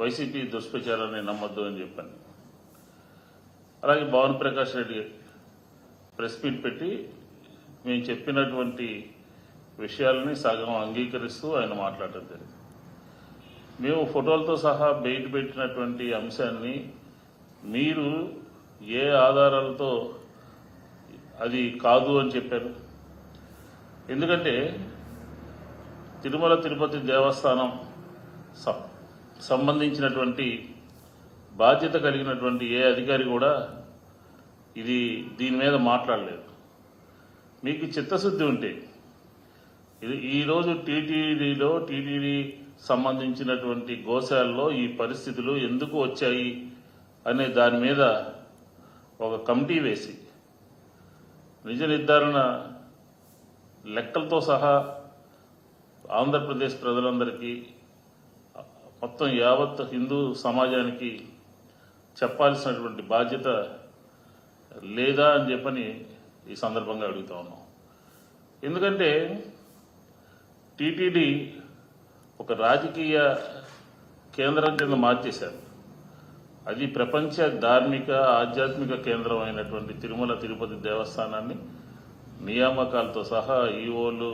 YCP దుష్ప్రచారాన్ని నమ్మొద్దు అని చెప్పాను. అలాగే భవన్ ప్రకాష్ రెడ్డి ప్రెస్ మీట్ పెట్టి మేము చెప్పినటువంటి విషయాలని సగం అంగీకరిస్తూ ఆయన మాట్లాడటం జరిగింది. మేము ఫోటోలతో సహా బయట పెట్టినటువంటి అంశాన్ని మీరు ఏ ఆధారాలతో అది కాదు అని చెప్పారు. ఎందుకంటే తిరుమల తిరుపతి దేవస్థానం సంబంధించినటువంటి బాధ్యత కలిగినటువంటి ఏ అధికారి కూడా ఇది దీని మీద మాట్లాడలేదు. మీకు చిత్తశుద్ధి ఉంటే ఇది ఈరోజు టీటీడీలో టీటీడీ సంబంధించినటువంటి గోశాలలో ఈ పరిస్థితులు ఎందుకు వచ్చాయి అనే దాని మీద ఒక కమిటీ వేసి నిజ నిర్ధారణ లెక్కలతో సహా ఆంధ్రప్రదేశ్ ప్రజలందరికీ మొత్తం యావత్ హిందూ సమాజానికి చెప్పాల్సినటువంటి బాధ్యత లేదా అని చెప్పని ఈ సందర్భంగా అడుగుతా ఉన్నాం. ఎందుకంటే టీటీడీ ఒక రాజకీయ కేంద్రం కింద మార్చేశారు. అది ప్రపంచ ధార్మిక ఆధ్యాత్మిక కేంద్రం అయినటువంటి తిరుమల తిరుపతి దేవస్థానాన్ని నియామకాలతో సహా ఈఓలు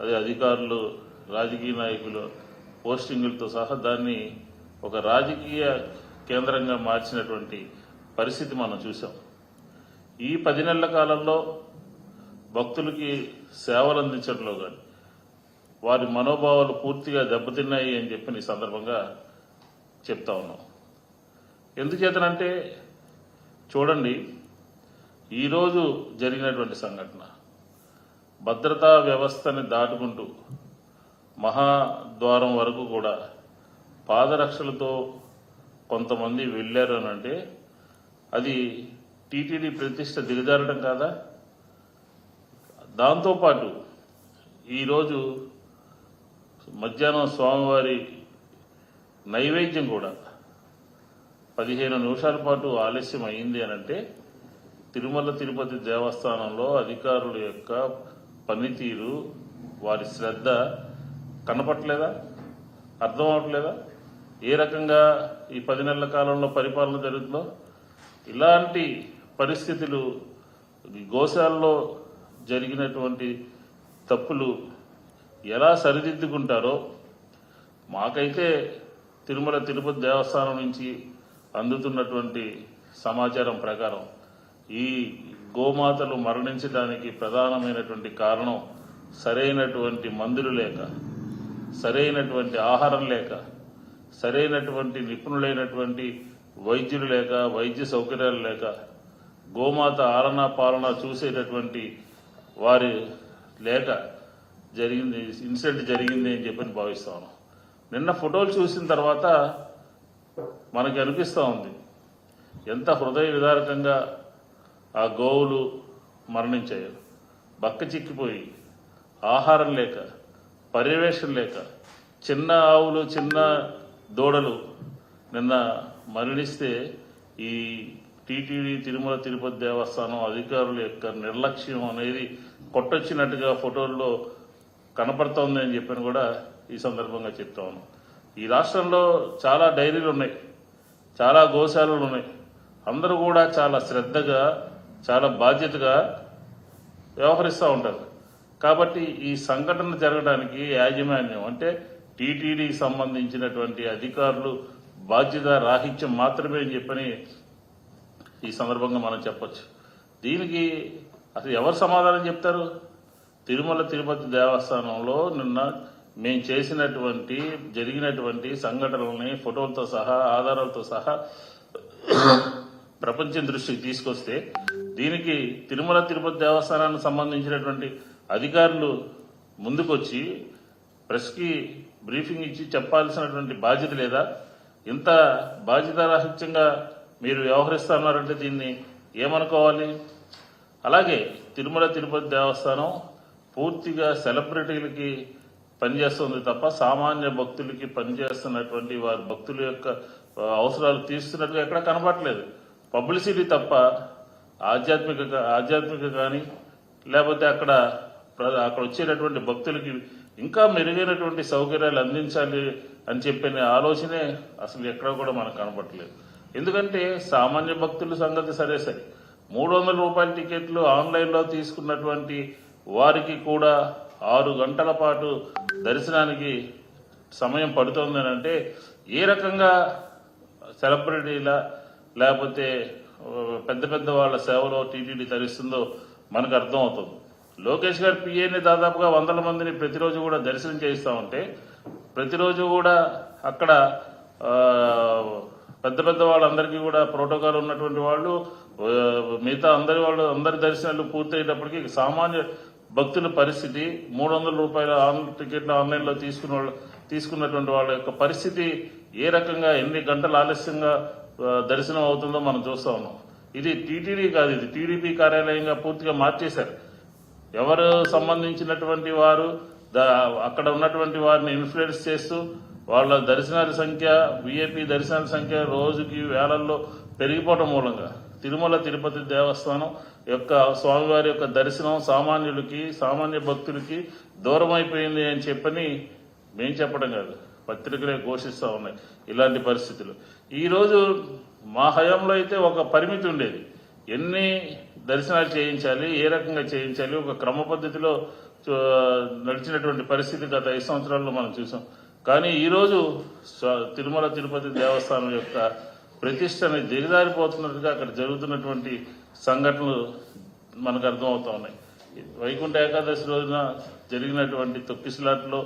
అదే అధికారులు రాజకీయ నాయకులు పోస్టింగులతో సహా దాన్ని ఒక రాజకీయ కేంద్రంగా మార్చినటువంటి పరిస్థితి మనం చూసాం ఈ పది నెలల కాలంలో భక్తులకి సేవలు అందించడంలో కానీ వారి మనోభావాలు పూర్తిగా దెబ్బతిన్నాయి అని చెప్పి ఈ సందర్భంగా చెప్తా ఉన్నాం. ఎందుచేతనంటే చూడండి ఈరోజు జరిగినటువంటి సంఘటన భద్రతా వ్యవస్థని దాటుకుంటూ మహాద్వారం వరకు కూడా పాదరక్షలతో కొంతమంది వెళ్ళారు అని అంటే అది టీటీడీ ప్రతిష్ట దిగజారడం కాదా? దాంతోపాటు ఈరోజు మధ్యాహ్నం స్వామివారి నైవేద్యం కూడా పదిహేను నిమిషాల పాటు ఆలస్యం అయింది అని అంటే తిరుమల తిరుపతి దేవస్థానంలో అధికారుల యొక్క పనితీరు వారి శ్రద్ధ కనపట్లేదా అర్థం అవట్లేదా? ఏ రకంగా ఈ పది నెలల కాలంలో పరిపాలన జరుగుతుందో? ఇలాంటి పరిస్థితులు గోశాలలో జరిగినటువంటి తప్పులు ఎలా సరిదిద్దుకుంటారో మాకైతే తిరుమల తిరుపతి దేవస్థానం నుంచి అందుతున్నటువంటి సమాచారం ప్రకారం ఈ గోమాతలు మరణించడానికి ప్రధానమైనటువంటి కారణం సరైనటువంటి మందులు లేక సరైనటువంటి ఆహారం లేక సరైనటువంటి నిపుణులైనటువంటి వైద్యులు లేక వైద్య సౌకర్యాలు లేక గోమాత ఆలన పాలన చూసేటటువంటి వారి లేక జరిగింది ఇన్సిడెంట్ జరిగింది అని చెప్పని భావిస్తాను నిన్న ఫోటోలు చూసిన తర్వాత మనకి అనిపిస్తూ ఉంది ఎంత హృదయ విదారకంగా ఆ గోవులు మరణించాయి. బక్క చిక్కిపోయి ఆహారం లేక పర్యవేక్షణ లేక చిన్న ఆవులు చిన్న దూడలు నిన్న మరణిస్తే ఈ టీటీడీ తిరుమల తిరుపతి దేవస్థానం అధికారుల యొక్క నిర్లక్ష్యం అనేది కొట్టొచ్చినట్టుగా ఫోటోల్లో కనపడుతోంది అని చెప్పని కూడా ఈ సందర్భంగా చెప్తా ఈ రాష్ట్రంలో చాలా డైరీలు ఉన్నాయి. చాలా గోశాలలు ఉన్నాయి. అందరూ కూడా చాలా శ్రద్ధగా చాలా బాధ్యతగా వ్యవహరిస్తూ ఉంటారు. కాబట్టి ఈ సంఘటన జరగడానికి యాజమాన్యం అంటే టీటీడీకి సంబంధించినటువంటి అధికారులు బాధ్యత రాహిత్యం మాత్రమే అని చెప్పని ఈ సందర్భంగా మనం చెప్పొచ్చు. దీనికి అసలు ఎవరు సమాధానం చెప్తారు? తిరుమల తిరుపతి దేవస్థానంలో నిన్న మేము చేసినటువంటి జరిగినటువంటి సంఘటనల్ని ఫోటోలతో సహా ఆధారాలతో సహా ప్రపంచం దృష్టికి తీసుకొస్తే దీనికి తిరుమల తిరుపతి దేవస్థానానికి సంబంధించినటువంటి అధికారులు ముందుకొచ్చి ప్రెస్కి బ్రీఫింగ్ ఇచ్చి చెప్పాల్సినటువంటి బాధ్యత లేదా? ఇంత బాధ్యతారాహిత్యంగా మీరు వ్యవహరిస్తున్నారంటే దీన్ని ఏమనుకోవాలి? అలాగే తిరుమల తిరుపతి దేవస్థానం పూర్తిగా సెలబ్రిటీలకి పనిచేస్తుంది తప్ప సామాన్య భక్తులకి పనిచేస్తున్నటువంటి వారి భక్తుల యొక్క అవసరాలు తీస్తున్నట్టుగా ఎక్కడ కనపడలేదు పబ్లిసిటీ తప్ప ఆధ్యాత్మిక ఆధ్యాత్మిక కానీ లేకపోతే అక్కడ అక్కడ వచ్చేటటువంటి భక్తులకి ఇంకా మెరుగైనటువంటి సౌకర్యాలు అందించాలి అని చెప్పిన ఆలోచనే అసలు ఎక్కడ కూడా మనకు కనపడలేదు ఎందుకంటే సామాన్య భక్తుల సంగతి సరే సరే. మూడు వందల రూపాయల టికెట్లు ఆన్లైన్లో తీసుకున్నటువంటి వారికి కూడా ఆరు గంటల పాటు దర్శనానికి సమయం పడుతుందని అంటే ఏ రకంగా సెలబ్రిటీల లేకపోతే పెద్ద పెద్ద వాళ్ళ సేవలో టీటీడీ తరిస్తుందో మనకు అర్థమవుతుంది. లోకేష్ గారు పిఏని దాదాపుగా వందల మందిని ప్రతిరోజు కూడా దర్శనం చేయిస్తూ ఉంటే ప్రతిరోజు కూడా అక్కడ పెద్ద పెద్ద వాళ్ళందరికీ కూడా ప్రోటోకాల్ ఉన్నటువంటి వాళ్ళు మిగతా అందరి వాళ్ళు అందరి దర్శనాలు పూర్తయ్యేటప్పటికి సామాన్య భక్తుల పరిస్థితి మూడు వందల రూపాయల ఆన్ టికెట్లు ఆన్లైన్లో తీసుకున్న వాళ్ళు తీసుకున్నటువంటి వాళ్ళ యొక్క పరిస్థితి ఏ రకంగా ఎన్ని గంటలు ఆలస్యంగా దర్శనం అవుతుందో మనం చూస్తా ఉన్నాం. ఇది టీటీడీ కాదు ఇది టీడీపీ కార్యాలయంగా పూర్తిగా మార్చేశారు. ఎవరు సంబంధించినటువంటి వారు అక్కడ ఉన్నటువంటి వారిని ఇన్ఫ్లుయెన్స్ చేస్తూ వాళ్ళ దర్శనాల సంఖ్య విఐపి దర్శనాల సంఖ్య రోజుకి వేలల్లో పెరిగిపోవడం మూలంగా. తిరుమల తిరుపతి దేవస్థానం యొక్క స్వామివారి యొక్క దర్శనం సామాన్యులకి సామాన్య భక్తులకి దూరం అయిపోయింది అని చెప్పని మేం చెప్పడం కాదు. పత్రికలే ఘోషిస్తూ ఉన్నాయి ఇలాంటి పరిస్థితులు. ఈరోజు మా హయాంలో అయితే ఒక పరిమితి ఉండేది. ఎన్ని దర్శనాలు చేయించాలి ఏ రకంగా చేయించాలి ఒక క్రమ పద్ధతిలో నడిచినటువంటి పరిస్థితి గత ఐదు సంవత్సరాల్లో మనం చూసాం. కానీ ఈరోజు తిరుమల తిరుపతి దేవస్థానం యొక్క ప్రతిష్టని దిగదారిపోతున్నట్టుగా అక్కడ జరుగుతున్నటువంటి సంఘటనలు మనకు అర్థమవుతా ఉన్నాయి. వైకుంఠ ఏకాదశి రోజున జరిగినటువంటి తొక్కిసలాట్లో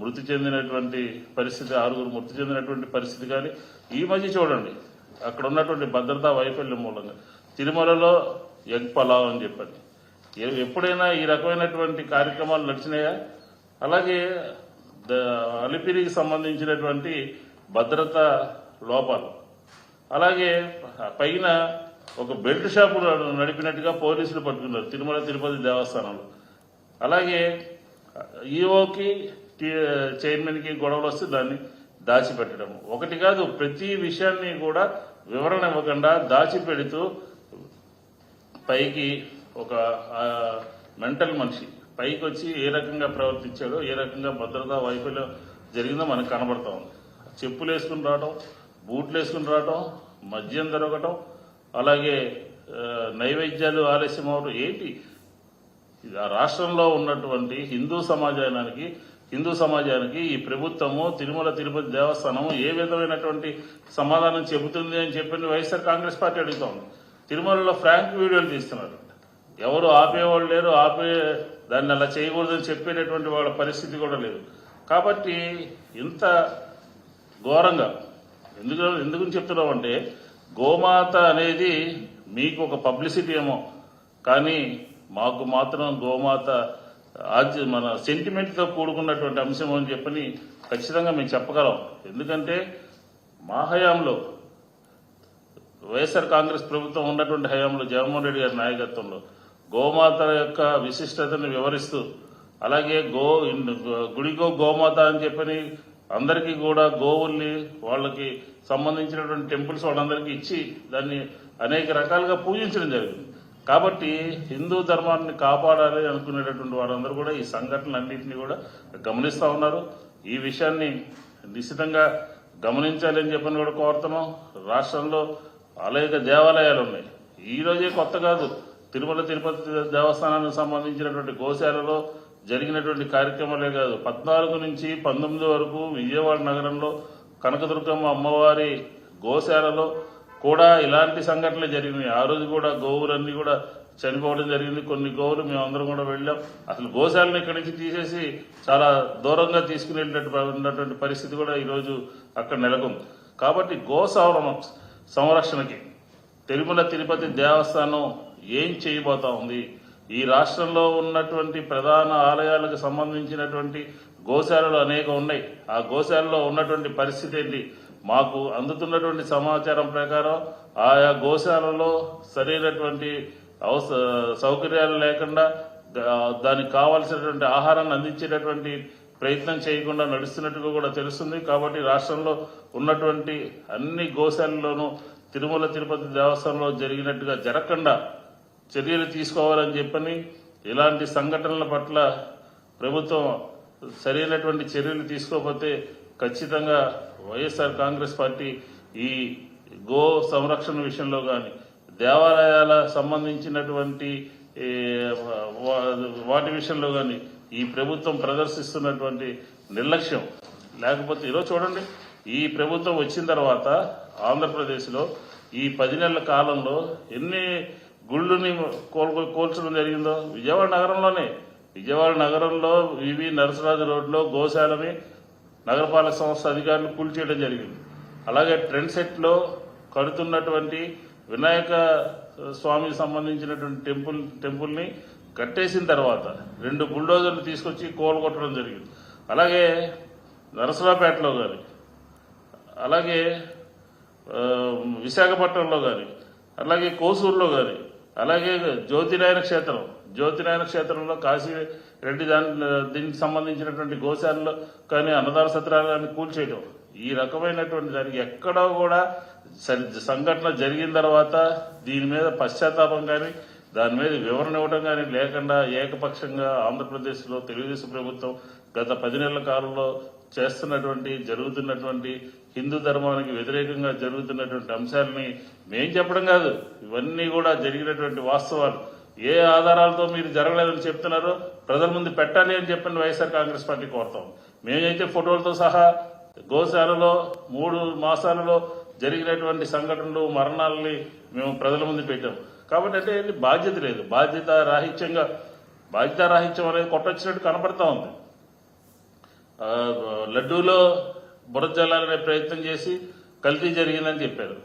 మృతి చెందినటువంటి పరిస్థితి ఆరుగురు మృతి చెందినటువంటి పరిస్థితి కానీ ఈ మధ్య చూడండి. అక్కడ ఉన్నటువంటి భద్రతా వైఫల్యం మూలంగా. తిరుమలలో యగ్ పలావ్ అని చెప్పండి. ఎప్పుడైనా ఈ రకమైనటువంటి కార్యక్రమాలు నడిచినాయా? అలాగే అలిపిరికి సంబంధించినటువంటి భద్రత లోపాలు. అలాగే పైన ఒక బెల్ట్ షాపు నడిపినట్టుగా పోలీసులు పట్టుకున్నారు తిరుమల తిరుపతి దేవస్థానంలో. అలాగే ఈఓకి చైర్మన్కి గొడవలు వస్తే దాన్ని దాచిపెట్టడం ఒకటి కాదు ప్రతి విషయాన్ని కూడా వివరణ ఇవ్వకుండా దాచిపెడుతూ పైకి ఒక మెంటల్ మనిషి. పైకి వచ్చి ఏ రకంగా ప్రవర్తించాడో ఏ రకంగా భద్రతా వైఫల్యం జరిగిందో మనకు కనబడతా ఉంది. చెప్పులు వేసుకుని రావటం బూట్లు వేసుకుని రావటం మద్యం దొరకటం అలాగే నైవేద్యాలు ఆలస్యం అవడం ఏంటి? ఇది ఆ రాష్ట్రంలో ఉన్నటువంటి హిందూ సమాజానికి హిందూ సమాజానికి ఈ ప్రభుత్వము తిరుమల తిరుపతి దేవస్థానము ఏ విధమైనటువంటి సమాధానం చెబుతుంది అని చెప్పి వైఎస్ఆర్ కాంగ్రెస్ పార్టీ అడుగుతోంది తిరుమలలో ఫ్రాంక్ వీడియోలు తీస్తున్నారు. ఎవరు ఆపేవాళ్ళు లేరు ఆపే దాన్ని అలా చేయకూడదని చెప్పేటటువంటి వాళ్ళ పరిస్థితి కూడా లేదు. కాబట్టి ఇంత ఘోరంగా ఎందుకు ఎందుకు చెప్తున్నామంటే గోమాత అనేది మీకు ఒక పబ్లిసిటీ ఏమో కానీ మాకు మాత్రం గోమాత ఆద్య మన సెంటిమెంట్తో కూడుకున్నటువంటి అంశం అని చెప్పని ఖచ్చితంగా మేము చెప్పగలం. ఎందుకంటే మా హయాంలో వైఎస్ఆర్ కాంగ్రెస్ ప్రభుత్వం ఉన్నటువంటి హయాంలో జగన్మోహన్ రెడ్డి గారి నాయకత్వంలో గోమాత యొక్క విశిష్టతను వివరిస్తూ అలాగే గో గుడిగో గోమాత అని చెప్పని అందరికీ కూడా గోవుల్ని వాళ్ళకి సంబంధించినటువంటి టెంపుల్స్ వాళ్ళందరికీ ఇచ్చి దాన్ని అనేక రకాలుగా పూజించడం జరిగింది. కాబట్టి హిందూ ధర్మాన్ని కాపాడాలి అనుకునేటటువంటి వారందరూ కూడా ఈ సంఘటనలన్నింటినీ కూడా గమనిస్తూ ఉన్నారు. ఈ విషయాన్ని నిశ్చితంగా గమనించాలి అని చెప్పని కూడా కోరుతున్నాం. రాష్ట్రంలో అలాగే దేవాలయాలు ఉన్నాయి. ఈరోజే కొత్త కాదు. తిరుమల తిరుపతి దేవస్థానానికి సంబంధించినటువంటి గోశాలలో జరిగినటువంటి కార్యక్రమాలే కాదు. పద్నాలుగు నుంచి పంతొమ్మిది వరకు విజయవాడ నగరంలో కనకదుర్గమ్మ అమ్మవారి గోశాలలో కూడా ఇలాంటి సంఘటనలు జరిగినాయి. ఆ రోజు కూడా గోవులన్నీ కూడా చనిపోవడం జరిగింది. కొన్ని గోవులు మేము అందరం కూడా వెళ్ళాం. అసలు గోశాలను ఇక్కడి నుంచి తీసేసి చాలా దూరంగా తీసుకుని వెళ్ళినటువంటి ఉన్నటువంటి పరిస్థితి కూడా ఈరోజు అక్కడ నెలకొంది. కాబట్టి గో సంరక్షణకి. తిరుమల తిరుపతి దేవస్థానం ఏం చేయబోతా ఉంది? ఈ రాష్ట్రంలో ఉన్నటువంటి ప్రధాన ఆలయాలకు సంబంధించినటువంటి గోశాలలు అనేక ఉన్నాయి. ఆ గోశాలలో ఉన్నటువంటి పరిస్థితి ఏంటి? మాకు అందుతున్నటువంటి సమాచారం ప్రకారం ఆయా గోశాలలో సరైనటువంటి అవస సౌకర్యాలు లేకుండా దానికి కావాల్సినటువంటి ఆహారాన్ని అందించేటటువంటి ప్రయత్నం చేయకుండా నడుస్తున్నట్టుగా కూడా తెలుస్తుంది. కాబట్టి రాష్ట్రంలో ఉన్నటువంటి అన్ని గోశాలలోనూ తిరుమల తిరుపతి దేవస్థానంలో జరిగినట్టుగా జరగకుండా చర్యలు తీసుకోవాలని చెప్పని ఇలాంటి సంఘటనల పట్ల ప్రభుత్వం సరైనటువంటి చర్యలు తీసుకోకపోతే ఖచ్చితంగా వైఎస్ఆర్ కాంగ్రెస్ పార్టీ ఈ గో సంరక్షణ విషయంలో కానీ దేవాలయాల సంబంధించినటువంటి వాటి విషయంలో కానీ ఈ ప్రభుత్వం ప్రదర్శిస్తున్నటువంటి నిర్లక్ష్యం. లేకపోతే ఈరోజు చూడండి ఈ ప్రభుత్వం వచ్చిన తర్వాత ఆంధ్రప్రదేశ్లో ఈ పది నెలల కాలంలో ఎన్ని గుళ్ళుని కోల్పో కోల్చడం జరిగిందో విజయవాడ నగరంలోనే. విజయవాడ నగరంలో వివి నరసరాజు రోడ్లో గోశాలని నగరపాలక సంస్థ అధికారులు కూల్చేయడం జరిగింది. అలాగే ట్రెండ్ సెట్లో కడుతున్నటువంటి వినాయక స్వామికి సంబంధించినటువంటి టెంపుల్ టెంపుల్ని కట్టేసిన తర్వాత రెండు బుల్డోజర్లు తీసుకొచ్చి కోలగొట్టడం జరిగింది. అలాగే నరసరాపేటలో కానీ అలాగే విశాఖపట్నంలో కానీ అలాగే కోసూరులో కానీ అలాగే జ్యోతినారాయణ క్షేత్రం జ్యోతినారాయణ క్షేత్రంలో కాశీ రెడ్డి దాని దీనికి సంబంధించినటువంటి గోశాలలో కానీ అన్నదాన సత్రాలు కూల్చేయడం ఈ రకమైనటువంటి దానికి ఎక్కడో కూడా సంఘటన జరిగిన తర్వాత దీని మీద పశ్చాత్తాపం కానీ దాని మీద వివరణ ఇవ్వడం కానీ లేకుండా ఏకపక్షంగా ఆంధ్రప్రదేశ్లో తెలుగుదేశం ప్రభుత్వం గత పది నెలల కాలంలో చేస్తున్నటువంటి జరుగుతున్నటువంటి హిందూ ధర్మానికి వ్యతిరేకంగా జరుగుతున్నటువంటి అంశాలని మేం చెప్పడం కాదు. ఇవన్నీ కూడా జరిగినటువంటి వాస్తవాలు. ఏ ఆధారాలతో మీరు జరగలేదని చెప్తున్నారో? ప్రజల ముందు పెట్టాలి అని చెప్పిన వైఎస్ఆర్ కాంగ్రెస్ పార్టీ కోరుతాం. మేమైతే ఫోటోలతో సహా గోశాలలో మూడు మాసాలలో జరిగినటువంటి సంఘటనలు మరణాలని మేము ప్రజల ముందు పెట్టాం. కాబట్టి అంటే బాధ్యత లేదు. బాధ్యత రాహిత్యంగా బాధ్యత రాహిత్యం అనేది కొట్టొచ్చినట్టు కనపడతా ఉంది. లడ్డూలో బురజల్లాలనే ప్రయత్నం చేసి కల్తీ జరిగిందని చెప్పారు.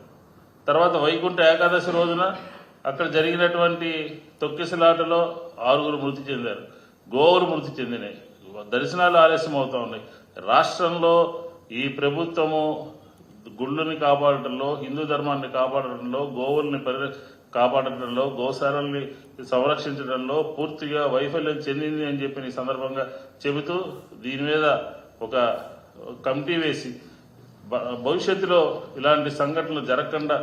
తర్వాత వైకుంఠ ఏకాదశి రోజున అక్కడ జరిగినటువంటి తొక్కిసలాటలో ఆరుగురు మృతి చెందారు. గోవులు మృతి చెందినాయి. దర్శనాలు ఆలస్యం అవుతా ఉన్నాయి. రాష్ట్రంలో ఈ ప్రభుత్వము గుళ్ళని కాపాడటంలో హిందూ ధర్మాన్ని కాపాడటంలో గోవుల్ని పరి కాపాడటంలో గోశాలల్ని సంరక్షించడంలో పూర్తిగా వైఫల్యం చెందింది అని చెప్పి ఈ సందర్భంగా చెబుతూ దీని మీద ఒక కమిటీ వేసి భవిష్యత్తులో ఇలాంటి సంఘటనలు జరగకుండా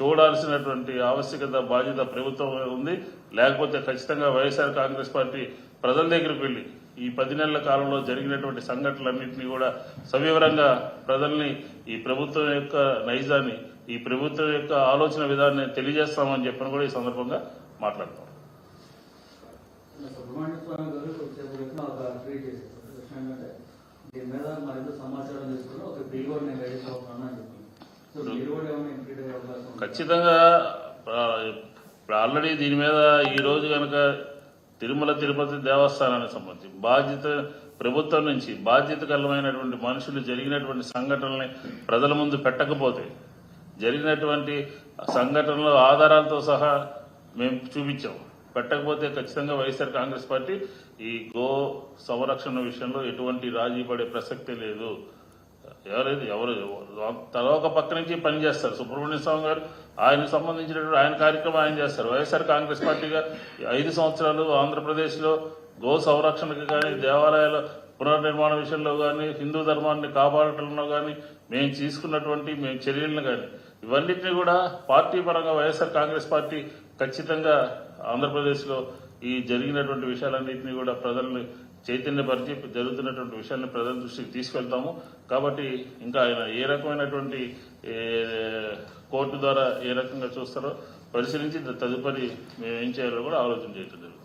చూడాల్సినటువంటి ఆవశ్యకత బాధ్యత ప్రభుత్వం ఉంది. లేకపోతే ఖచ్చితంగా వైఎస్ఆర్ కాంగ్రెస్ పార్టీ ప్రజల దగ్గరికి వెళ్ళి ఈ పది నెలల కాలంలో జరిగినటువంటి సంఘటనలన్నింటినీ కూడా సవివరంగా ప్రజల్ని ఈ ప్రభుత్వం యొక్క నైజాన్ని ఈ ప్రభుత్వం యొక్క ఆలోచన విధానాన్ని తెలియజేస్తామని చెప్పని కూడా ఈ సందర్భంగా మాట్లాడతాం సుబ్రహ్మణ్య స్వామి గారు కొద్దిసేపు క్రితం ఒక ట్వీట్ చేశారు. విషయం ఏంటంటే దీని మీద మరింత సమాచారం తీసుకుని ఒక బిల్ కూడా నేను రెడీ అవుతున్నాను అని చెప్పి సో మీరు కూడా ఏమైనా ఇంప్లీట్ అయ్యే అవకాశం ఉందా? ఖచ్చితంగా ఆల్రెడీ దీని మీద ఈ రోజు కనుక తిరుమల తిరుపతి దేవస్థానానికి సంబంధించి బాధ్యత ప్రభుత్వం నుంచి బాధ్యతకరమైనటువంటి మనుషులు జరిగినటువంటి సంఘటనల్ని ప్రజల ముందు పెట్టకపోతే జరిగినటువంటి సంఘటనలు ఆధారాలతో సహా మేము చూపించాం. పెట్టకపోతే ఖచ్చితంగా వైఎస్ఆర్ కాంగ్రెస్ పార్టీ ఈ గో సంరక్షణ విషయంలో ఎటువంటి రాజీ పడే ప్రసక్తే లేదు. ఎవరైతే ఎవరు తల ఒక పక్క నుంచి పని చేస్తారు. సుబ్రహ్మణ్య స్వామి గారు ఆయనకు సంబంధించినటువంటి ఆయన కార్యక్రమం ఆయన చేస్తారు. వైఎస్ఆర్ కాంగ్రెస్ పార్టీగా ఐదు సంవత్సరాలు ఆంధ్రప్రదేశ్లో గో సంరక్షణకు కానీ దేవాలయాల పునర్నిర్మాణ విషయంలో కానీ హిందూ ధర్మాన్ని కాపాడటంలో కానీ మేము తీసుకున్నటువంటి మేము చర్యలను కానీ ఇవన్నిటిని కూడా పార్టీ పరంగా వైఎస్ఆర్ కాంగ్రెస్ పార్టీ ఖచ్చితంగా ఆంధ్రప్రదేశ్లో ఈ జరిగినటువంటి విషయాలన్నింటినీ కూడా ప్రజల్ని చైతన్యపరిచి జరుగుతున్నటువంటి విషయాన్ని ప్రజల దృష్టికి తీసుకెళ్తాము. కాబట్టి ఇంకా ఆయన ఏ రకమైనటువంటి కోర్టు ద్వారా ఏ రకంగా చూస్తారో పరిశీలించి తదుపరి మేము ఏం చేయాలో కూడా ఆలోచన చేయటం జరుగుతుంది.